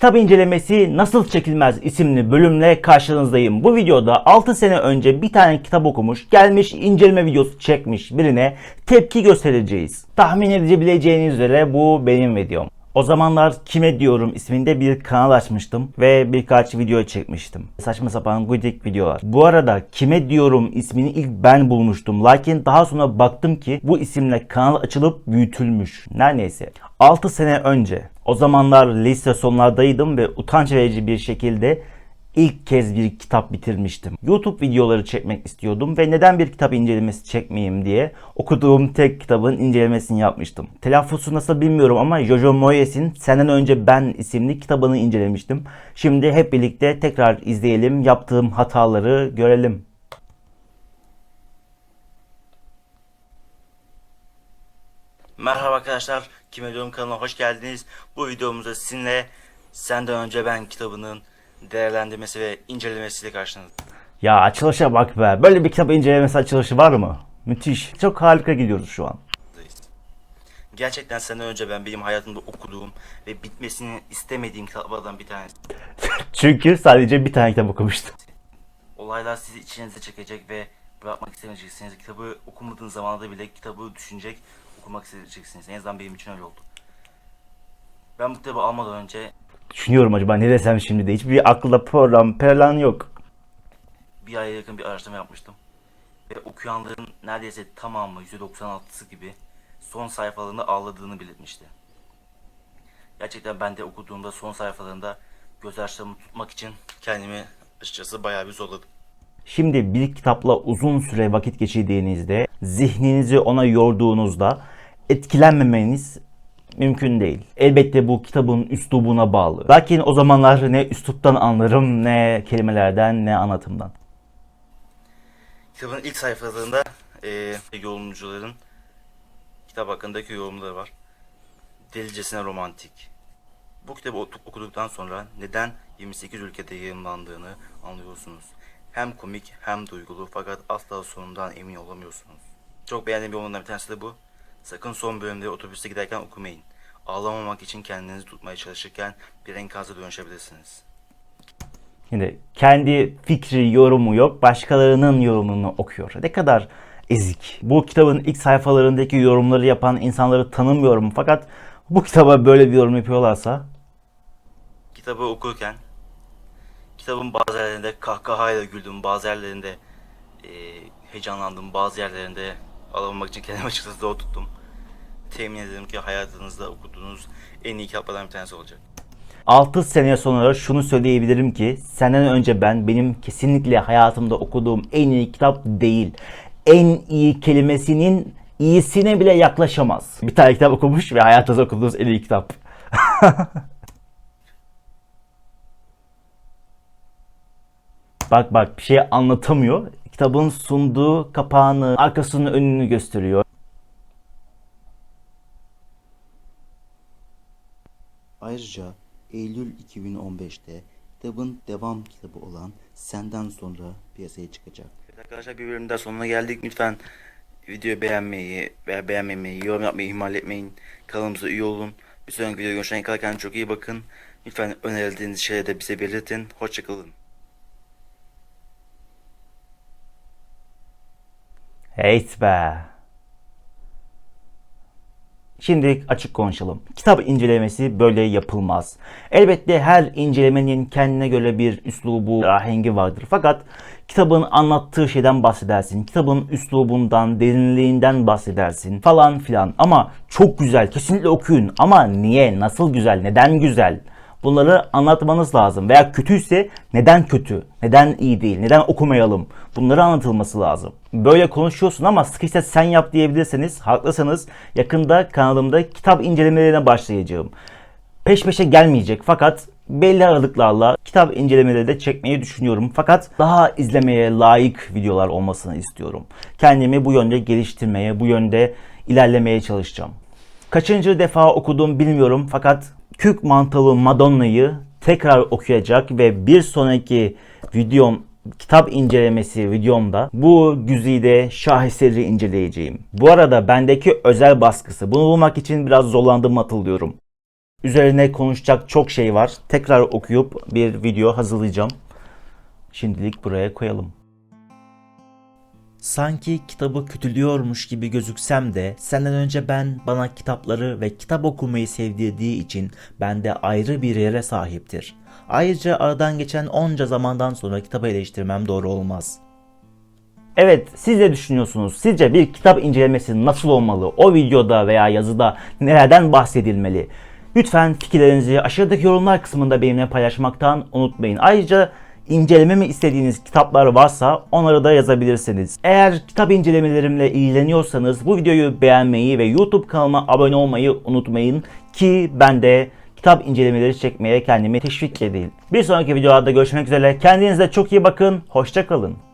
Kitap incelemesi nasıl çekilmez isimli bölümle karşınızdayım. Bu videoda 6 sene önce bir tane kitap okumuş, gelmiş inceleme videosu çekmiş birine tepki göstereceğiz. Tahmin edebileceğiniz üzere bu benim videom. O zamanlar Kime Diyorum isminde bir kanal açmıştım ve birkaç video çekmiştim. Saçma sapan gudik videolar. Bu arada Kime Diyorum ismini ilk ben bulmuştum. Lakin daha sonra baktım ki bu isimle kanal açılıp büyütülmüş. Her neyse. 6 sene önce o zamanlar lise sonlardaydım ve utanç verici bir şekilde ilk kez bir kitap bitirmiştim. YouTube videoları çekmek istiyordum ve neden bir kitap incelemesi çekmeyeyim diye okuduğum tek kitabın incelemesini yapmıştım. Telaffuzu nasıl bilmiyorum ama Jojo Moyes'in Senden Önce Ben isimli kitabını incelemiştim. Şimdi hep birlikte tekrar izleyelim, yaptığım hataları görelim. Merhaba arkadaşlar, Kime Diyorum kanalına hoş geldiniz. Bu videomuzda sizinle Senden Önce Ben kitabının değerlendirmesi ve incelemesiyle karşınızdayım. Ya açılışa bak be. Böyle bir kitap incelemesi açılışı var mı? Müthiş. Çok harika gidiyoruz şu an. Gerçekten senden önce ben benim hayatımda okuduğum ve bitmesini istemediğim kitaplardan bir tanesi. Çünkü sadece bir tane kitap okumuştum. Olaylar sizi içinize çekecek ve bırakmak istemeyeceksiniz. Kitabı okumadığınız zamanda bile kitabı düşünecek, okumak isteyeceksiniz. En azından benim için öyle oldu. Ben bu kitabı almadan önce Düşünüyorum acaba ne desem şimdi de. Hiçbir akılda program, plan yok. Bir aya yakın bir araştırma yapmıştım. Ve okuyanların neredeyse tamamı %96'sı gibi son sayfalarında ağladığını belirtmişti. Gerçekten ben de okuduğumda son sayfalarında gözyaşlarımı tutmak için kendimi açıkçası bayağı bir zorladım. Şimdi bir kitapla uzun süre vakit geçirdiğinizde, zihninizi ona yorduğunuzda etkilenmemeniz mümkün değil. Elbette bu kitabın üslubuna bağlı. Lakin o zamanlar ne üsluptan anlarım ne kelimelerden ne anlatımdan. Kitabın ilk sayfalarında e, yorumcuların kitap hakkındaki yorumları var. Delicesine romantik. Bu kitabı oku- okuduktan sonra neden 28 ülkede yayınlandığını anlıyorsunuz. Hem komik hem duygulu fakat asla sonundan emin olamıyorsunuz. Çok beğendiğim yorumlardan bir tanesi de bu. Sakın son bölümde otobüste giderken okumayın. Ağlamamak için kendinizi tutmaya çalışırken bir enkaza dönüşebilirsiniz. Şimdi kendi fikri, yorumu yok. Başkalarının yorumunu okuyor. Ne kadar ezik. Bu kitabın ilk sayfalarındaki yorumları yapan insanları tanımıyorum. Fakat bu kitaba böyle bir yorum yapıyorlarsa... Kitabı okurken kitabın bazı yerlerinde kahkahayla güldüm, bazı yerlerinde e, heyecanlandım, bazı yerlerinde alamamak için kendimi açıkçası zor tuttum. Temin ederim ki hayatınızda okuduğunuz en iyi kitaplardan bir tanesi olacak. 6 sene sonra şunu söyleyebilirim ki senden önce ben benim kesinlikle hayatımda okuduğum en iyi kitap değil. En iyi kelimesinin iyisine bile yaklaşamaz. Bir tane kitap okumuş ve hayatınızda okuduğunuz en iyi kitap. bak bak bir şey anlatamıyor. Kitabın sunduğu kapağını, arkasının önünü gösteriyor. Ayrıca Eylül 2015'te kitabın devam kitabı olan Senden Sonra piyasaya çıkacak. Evet arkadaşlar bir bölümün daha sonuna geldik. Lütfen videoyu beğenmeyi veya beğenmemeyi, yorum yapmayı ihmal etmeyin. Kanalımıza üye olun. Bir sonraki videoda görüşene kadar kendinize çok iyi bakın. Lütfen önerdiğiniz şeyleri de bize belirtin. Hoşçakalın. Heyt be. Şimdi açık konuşalım. Kitap incelemesi böyle yapılmaz. Elbette her incelemenin kendine göre bir üslubu, ahengi vardır. Fakat kitabın anlattığı şeyden bahsedersin. Kitabın üslubundan, derinliğinden bahsedersin falan filan. Ama çok güzel, kesinlikle okuyun. Ama niye, nasıl güzel, neden güzel? Bunları anlatmanız lazım. Veya kötüyse neden kötü, neden iyi değil, neden okumayalım? Bunları anlatılması lazım. Böyle konuşuyorsun ama sıkışsa sen yap diyebilirseniz, haklısınız. Yakında kanalımda kitap incelemelerine başlayacağım. Peş peşe gelmeyecek fakat belli aralıklarla kitap incelemeleri de çekmeyi düşünüyorum. Fakat daha izlemeye layık videolar olmasını istiyorum. Kendimi bu yönde geliştirmeye, bu yönde ilerlemeye çalışacağım. Kaçıncı defa okudum bilmiyorum fakat Kük Mantalı Madonna'yı tekrar okuyacak ve bir sonraki videom kitap incelemesi videomda bu güzide şaheseri inceleyeceğim. Bu arada bendeki özel baskısı bunu bulmak için biraz zorlandım hatırlıyorum. Üzerine konuşacak çok şey var. Tekrar okuyup bir video hazırlayacağım. Şimdilik buraya koyalım. Sanki kitabı kötülüyormuş gibi gözüksem de senden önce ben bana kitapları ve kitap okumayı sevdirdiği için bende ayrı bir yere sahiptir. Ayrıca aradan geçen onca zamandan sonra kitabı eleştirmem doğru olmaz. Evet, siz ne düşünüyorsunuz? Sizce bir kitap incelemesi nasıl olmalı? O videoda veya yazıda nelerden bahsedilmeli? Lütfen fikirlerinizi aşağıdaki yorumlar kısmında benimle paylaşmaktan unutmayın. Ayrıca inceleme mi istediğiniz kitaplar varsa onları da yazabilirsiniz. Eğer kitap incelemelerimle ilgileniyorsanız bu videoyu beğenmeyi ve YouTube kanalıma abone olmayı unutmayın ki ben de kitap incelemeleri çekmeye kendimi teşvik edeyim. Bir sonraki videolarda görüşmek üzere. Kendinize çok iyi bakın. Hoşçakalın.